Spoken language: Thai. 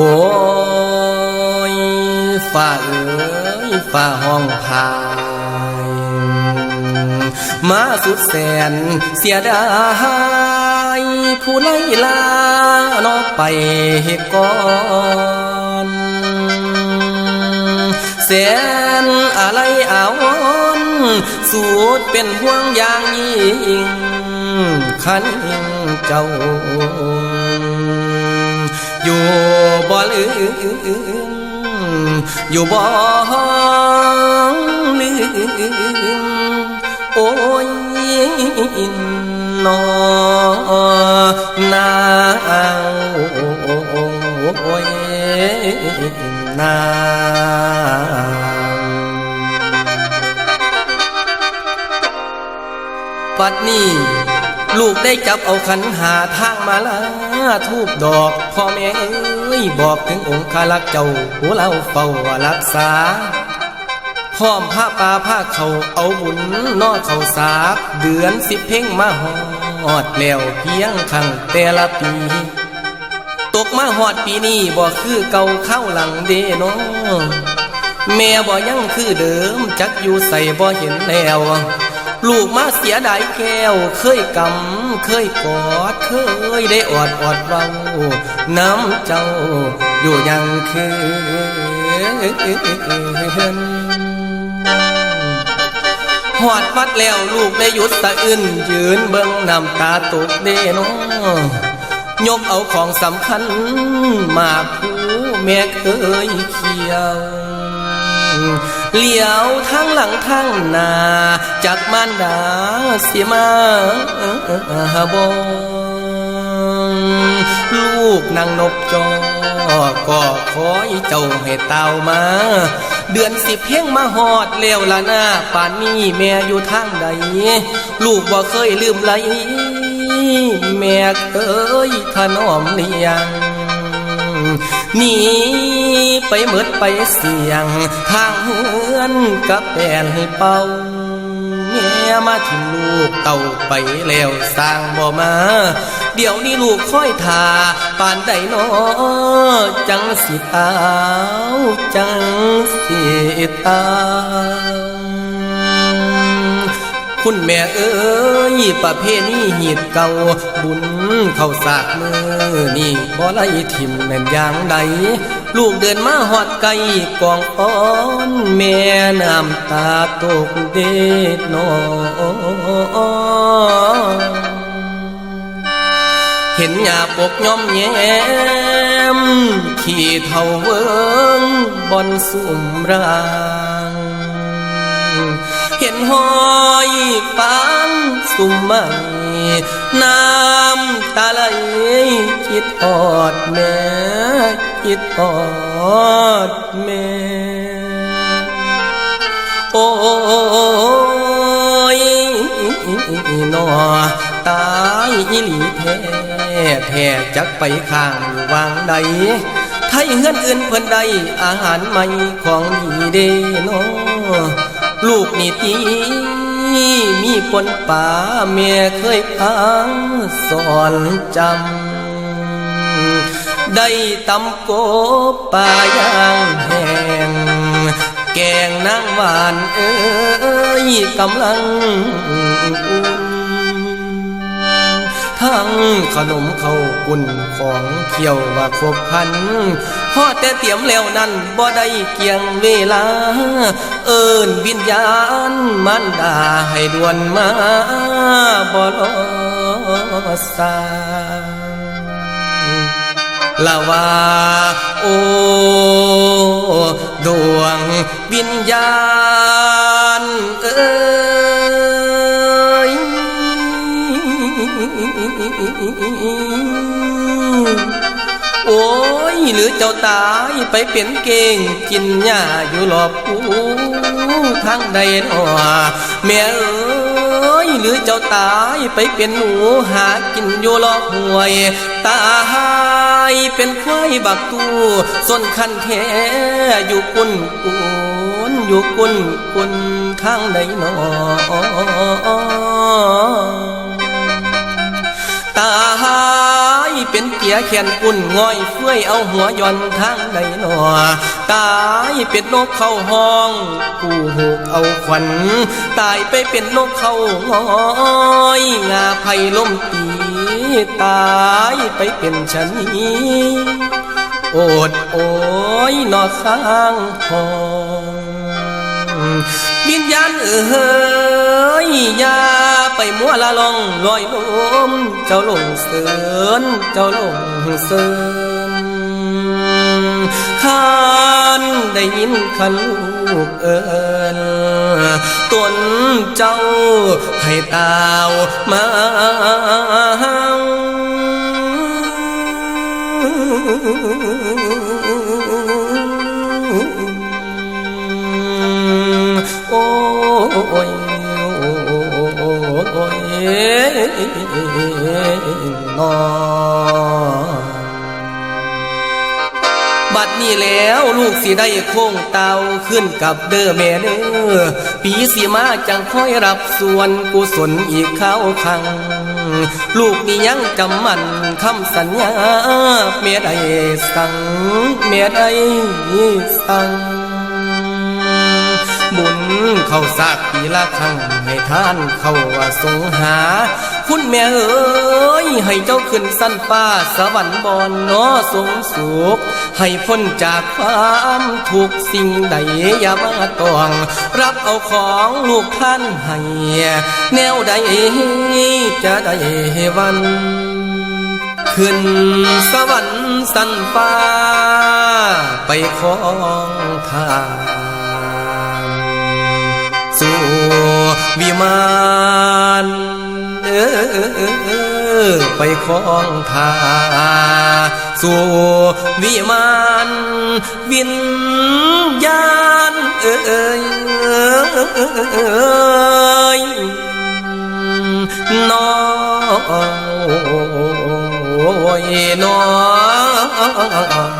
โอ้ยฝ่าเอ้ยฝ่าห้องพาย มาสุดแสนเสียดายผู้ไล่ลานอกไปก่อนแสนอะไรอาวรณ์สูดเป็นห่วงอย่างยิ่งขันเจ้า อยู่บ่ลืมอยู่บ่ลืมโอ้ยนอนาวโอ้ยนาวปัดนี้ ลูกได้จับเอาขันหาทางมาลาทูบดอกพ่อแม่เอ้ยบอกถึงองค์คาลักเจ้าหัวเราเฝ้ารักษา พร้อมผ้าป่าผ้าเขาเอาบุญนอเขาสาเดือนสิบเพ่งมาหอดแล้วเพียงครั้งแต่ละปีตกมาหอดปีนี้บ่คือเก่าเข้าหลังเดโนแม่บ่ยังคือเดิมจักอยู่ใส่บ่เห็นแล้ว ลูกมาเสียดายแก้ว เคยกำเคยกอด เคยได้อดอดเบาน้ำเจ้าอยู่ยังคืนหอดวัดแล้วลูกได้หยุดสะอื้นยืนเบิ่งน้ำตาตกเดโนยกเอาของสำคัญ มาผู้แม่เคยเคียว เหลียวทั้งหลังทั้งหน้าจากมารดาเสียมาบงลูกนางนกจอก็ขอให้เจ้าให้เต้ามา เดือนสิบเพ่งมาหอดเลี้ยวละหน้าป่านนี้แม่อยู่ทางใด ลูกบ่เคยลืมไหลแม่เคยถนอมเลี้ยง หนีไปเมิดไปเสียง ทางเฮือนกับแอนให้เป่าแม่มาทิ้งลูกเต่าไปแล้วสร้างบ่มา เดี๋ยวนี้ลูกค่อยทาปานใดนอจังสิตาวจังสิตา คุณแม่เอ้ยประเพณีหีดเก่า บุญเข้าสากมือนี่บ่ไล่ทิมแม่นอย่างใดลูกเดินมาหอดไกลกองอ้อนแม่น้ำตาตกเด็ดนอเห็นหญ้าปกย่อมแย้มขี่เท่าเวิงบอนสุ่มราง เห็นหอยฟางสุ่มใหม่น้ำตาไหลคิดทอดแม่คิดทอดแม่โอ้ยนอตายอีหลีแท้แท้จักไปข้างวางใดไทยเฮือนอื่นเพิ่นใดอาหารใหม่ของดีเด้นอ ลูกนี่ตีมีปนป่าแม่เคยพังสอนจำ ได้ตำโกป่ายางแหงแกงนางหวานเอ้ยกำลังอุ่นังขนมเข้าวปุ่นของเคี่ยวว่าครบพันพอแต่เตรียมแล้วนั้นบ่ได้เกี่ยงเวลา เอิ้นวิญญาณมันดาให้ด่วนมาบ่รอสาละว่าโอ้ดวงวิญญาณ โอ้ยหรือเจ้าตายไปเป็นเก่งกินหญ้าอยู่หลอบปูทางใดหนอแม่เอ้ยหรือเจ้าตายไปเป็นหนูหากินอยู่หลอกหวย ตายเป็นควายบักตูส้นคันแท้อยู่กุนกุนอยู่กุนกุนทางใดหนอ ตายเป็นเกียร์แขนกุ่นง่อยเฟื้อยเอาหัวย่อนทางใดหนอตายเป็นนกเข้าห้องกูหูกเอาขวัญตายไปเป็นนกเข้างอยงาไผ่ล้มตีตายไปเป็นชะนีโอดโอยนอข้างหอง วิญญาณเอ๋ยอย่าไปมัวละลองลอยลมเจ้าลงเสือนเจ้าลงเสือนขานได้ยินคันลูกเอินตนเจ้าให้ตาวมา นอบัดนี้แล้วลูกสิได้โค้งเตาขึ้นกับเด้อแม่เด้อปีสิมาจังค่อยรับส่วนกุศลอีกข้าวคัง ลูกนี่ยังจำมันคำสัญญาเมียใดสั่งเมียใดสั่ง เข้าสากปีละครั้งให้ท่านเข้าว่าสงหา คุณแม่เอ๋ยให้เจ้าขึ้นสั้นฟ้าสวรรค์บอนนอสงสุขให้พ้นจากความทุกสิ่งใดอย่ามาตอง รับเอาของลูกท่านให้แนวใดจะได้วันขึ้นสวรรค์สันฟ้าไปของทาง วิมานเออไปของทาสู่วิมานวิญญาณเอ้ยน้อยน้อย